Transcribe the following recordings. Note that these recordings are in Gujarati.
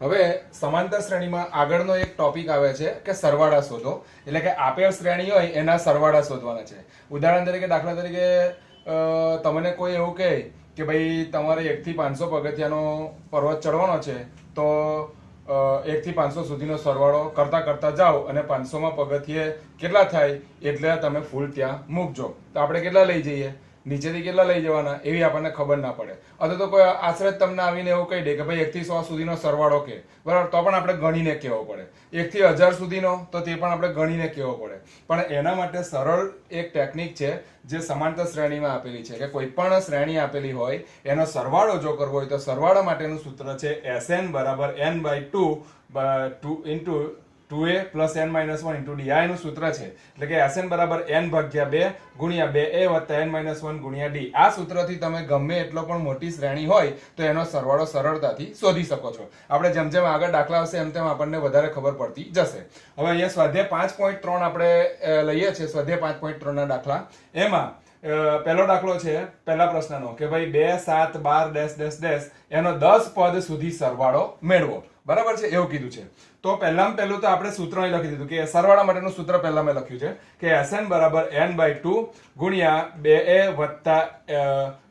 હવે સમાંતર શ્રેણીમાં આગળનો એક ટોપિક આવે છે કે સરવાળા શોધો. એટલે કે આપેલ શ્રેણી હોય એના સરવાળા શોધવાના છે. ઉદાહરણ તરીકે, દાખલા તરીકે તમને કોઈ એવું કહે કે ભાઈ તમારે એકથી પાંચસો પગથિયાનો પર્વત ચડવાનો છે, તો એકથી પાંચસો સુધીનો સરવાળો કરતાં કરતાં જાઓ અને પાંચસોમાં પગથિયે કેટલા થાય? એટલે તમે ફૂલ ત્યાં મૂકજો. તો આપણે કેટલા લઈ જઈએ? નીચેથી કેટલા લઈ જવાના એવી આપણને ખબર ના પડે. અથવા તો કોઈ આશરે તમને આવીને એવું કહી દે કે ભાઈ એકથી સો સુધીનો સરવાળો કે. બરાબર? તો પણ આપણે ગણીને કહેવો પડે. એકથી હજાર સુધીનો, તો તે પણ આપણે ગણીને કહેવો પડે. પણ એના માટે સરળ એક ટેકનિક છે જે સમાંતર શ્રેણીમાં આપેલી છે કે કોઈ પણ શ્રેણી આપેલી હોય, એનો સરવાળો જો કરવો હોય તો સરવાળા માટેનું સૂત્ર છે એસ એન બરાબર N by two two into two A plus N minus one into એનું સૂત્ર છે. એટલે કે એસ એન બરાબર એન ભાગ્યા બે ગુણ્યા બે એ વત્તા એન માઇનસ વન ગુણ્યા ડી. આ સૂત્રથી તમે ગમે એટલો પણ મોટી શ્રેણી હોય તો એનો સરવાળો સરળતાથી શોધી શકો છો. આપણે જેમ જેમ આગળ દાખલા આવશે એમ તેમ આપણને વધારે ખબર પડતી જશે. હવે અહીંયા સ્વાધ્યાય પાંચ પોઈન્ટ ત્રણ આપણે લઈએ છીએ સ્વાધ્યાય પાંચ પોઈન્ટ ત્રણના દાખલા. એમાં પહેલો દાખલો છે, પહેલા પ્રશ્નનો, કે ભાઈ બે સાત બાર ડેશ ડેશ ડેશ એનો દસ પદ સુધી સરવાળો મેળવો. બરાબર છે? એવું કીધું છે. તો પહેલામાં પહેલું તો આપણે સૂત્ર લખી દીધું કે સરવાળા માટેનું સૂત્ર પહેલા મેં લખ્યું છે કે એસએન બરાબર એન બાય ટુ ગુણ્યા બે એ વત્તા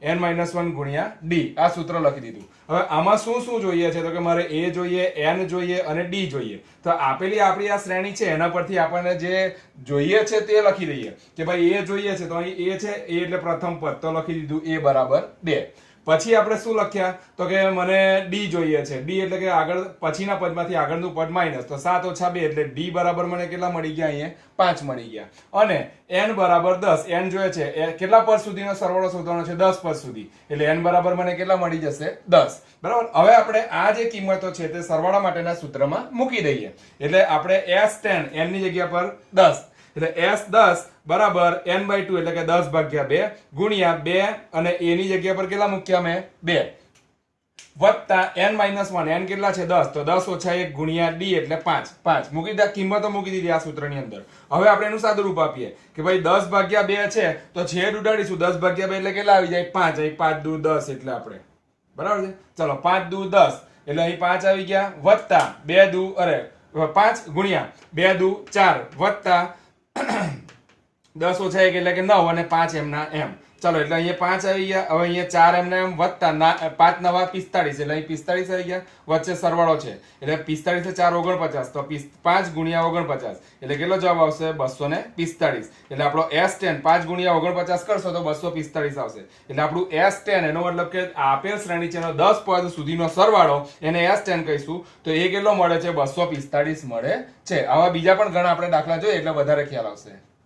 એન માઇનસ વન ગુણ્યા ડી આ સૂત્ર લખી દીધું. હવે આમાં શું શું જોઈએ છે? તો કે મારે એ જોઈએ એન જોઈએ અને ડી જોઈએ. તો આપેલી આપણી આ શ્રેણી છે, એના પરથી આપણને જે જોઈએ છે તે લખી દઈએ. કે ભાઈ એ જોઈએ છે, તો અહીં એ છે એ એટલે પ્રથમ પદ. તો લખી દીધું એ બરાબર બે. પછી આપણે શું લખ્યા? તો કે મને ડી જોઈએ છે. ડી એટલે કે આગળ, પછીના પદમાંથી આગળનું પદ માઇનસ તો સાત ઓછા બે એટલે ડી બરાબર મને કેટલા મળી ગયા અહીંયા? પાંચ મળી ગયા. અને એન બરાબર દસ. એન જોઈએ છે. કેટલા પદ સુધીનો સરવાળો શોધવાનો છે? દસ પદ સુધી. એટલે એન બરાબર મને કેટલા મળી જશે? દસ. બરાબર? હવે આપણે આ જે કિંમતો છે તે સરવાળા માટેના સૂત્રમાં મૂકી દઈએ. એટલે આપણે એસ ટેન એનની જગ્યા પર દસ. એટલે એસ દસ બરાબર એન બાય ટુ એટલે કે દસ ભાગ્યા બે ગુણ્યા બે અને એ ની જગ્યા પર કેટલા મૂક્યા મેં? બે. વત્તા એન માઇનસ વન. એન કેટલા છે? દસ. તો દસ ઓછા એક ગુણ્યા ડી એટલે પાંચ. પાંચ. મૂકી દીધા, કિંમતો મૂકી દીધી આ સૂત્રની અંદર. હવે આપણે એનું સાદું રૂપ આપીએ કે ભાઈ દસ ભાગ્યા બે છે, તો છેદ ઉડાડીશું. દસ ભાગ્યા બે એટલે કેટલા આવી જાય? પાંચ. અહીં પાંચ દુ દસ એટલે આપણે. બરાબર છે? ચલો, પાંચ દુ દસ એટલે અહીં પાંચ આવી ગયા. વત્તા બે દુ, અરે, પાંચ ગુણ્યા બે દુ ચાર. વત્તા દસ ઓછા એક એટલે કે નવ અને પાંચ એમના એમ. ચાલો, એટલે અહીંયા પાંચ આવી ગયા. હવે અહીંયા ચાર એમને એમ વધતા. પાંચ નવા પિસ્તાળીસ. એટલે અહીં પિસ્તાળીસ આવી ગયા. વચ્ચે સરવાળો છે. એટલે પિસ્તાળીસ ચાર, ઓગણપચાસ. તો પાંચ ગુણ્યા ઓગણપચાસ. એટલે કેટલો જવાબ આવશે? બસો ને પિસ્તાળીસ. એટલે આપણો એસ ટેન, પાંચ ગુણ્યા ઓગણપચાસ કરશો તો બસો પિસ્તાળીસ આવશે. એટલે આપણું એસ ટેન, એનો મતલબ કે આપેલ શ્રેણી છે દસ પદ સુધીનો સરવાળો, એને એસ ટેન કહીશું. તો એ કેટલો મળે છે? બસો પિસ્તાળીસ મળે છે. આવા બીજા પણ ઘણા આપણે દાખલા જોઈએ, એટલે વધારે ખ્યાલ આવશે.